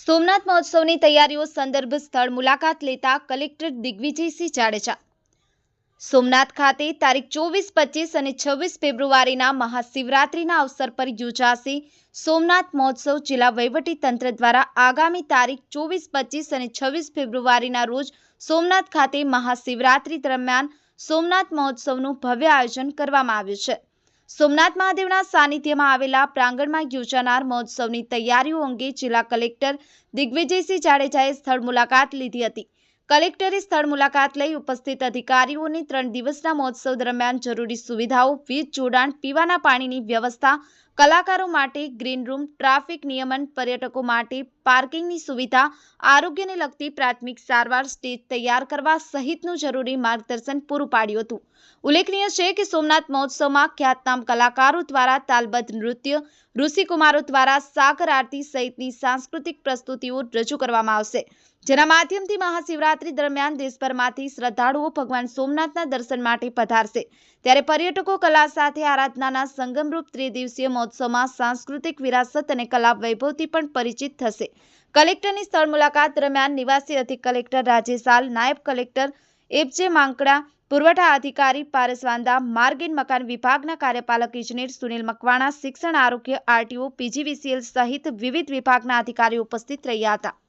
સોમનાથ મહોત્સવની તૈયારીઓ સંદર્ભ સ્થળ મુલાકાત લેતા કલેક્ટર દિગ્વિજયસિંહ જાડેજા. સોમનાથ ખાતે તારીખ ચોવીસ, પચીસ અને છવ્વીસ ફેબ્રુઆરીના મહાશિવરાત્રિના અવસર પર યોજાશે સોમનાથ મહોત્સવ જિલ્લા તંત્ર દ્વારા આગામી તારીખ ચોવીસ, પચીસ અને છવ્વીસ ફેબ્રુઆરીના રોજ સોમનાથ ખાતે મહાશિવરાત્રિ દરમિયાન સોમનાથ મહોત્સવનું ભવ્ય આયોજન કરવામાં આવ્યું છે. સોમનાથ મહાદેવના સાનિધ્યમાં આવેલા પ્રાંગણમાં યોજાનાર મહોત્સવની તૈયારીઓ અંગે જિલ્લા કલેક્ટર દિગ્વિજયસિંહ જાડેજાએ સ્થળ મુલાકાત લીધી હતી. કલેક્ટરે સ્થળ મુલાકાત લઈ ઉપસ્થિત અધિકારીઓને ત્રણ દિવસના મહોત્સવ દરમિયાન જરૂરી સુવિધાઓ, વીજ જોડાણ, પીવાના પાણીની વ્યવસ્થા કલાકારો માટે ગ્રીન રૂમ, ટ્રાફિક નિયમન, પર્યટકો માટે પાર્કિંગની સુવિધા, આરોગ્યને લગતી પ્રાથમિક સારવાર સ્ટેજ તૈયાર કરવા સહિતનું જરૂરી માર્ગદર્શન પૂરું પાડ્યું હતું. ઉલ્લેખનીય છે કે સોમનાથ મહોત્સવમાં ખ્યાતનામ કલાકારો દ્વારા તાલબદ્ધ નૃત્ય, ઋષિકુમારો દ્વારા સાગર આરતી સહિતની સાંસ્કૃતિક પ્રસ્તુતિઓ રજૂ કરવામાં આવશે. જેના માધ્યમથી મહાશિવરાત્રી દરમિયાન દેશભરમાંથી શ્રદ્ધાળુઓ ભગવાન સોમનાથના દર્શન માટે પધારશે. ત્યારે પર્યટકો કલા સાથે આરાધનાના સંગમરૂપ ત્રિદિવસીય મહોત્સવમાં સાંસ્કૃતિક વિરાસત અને કલા વૈભવથી પણ પરિચિત થશે. કલેક્ટરની સ્થળ મુલાકાત દરમિયાન નિવાસી અધિક કલેક્ટર રાજેશાલ નાયબ કલેક્ટર એપજે માંકડા, પુરવઠા અધિકારી પારસ વાંદા મકાન વિભાગના કાર્યપાલક ઇજનેર સુનિલ મકવાણા, શિક્ષણ આરોગ્ય આરટીઓ, પીજીવીસીએલ સહિત વિવિધ વિભાગના અધિકારીઓ ઉપસ્થિત રહ્યા હતા.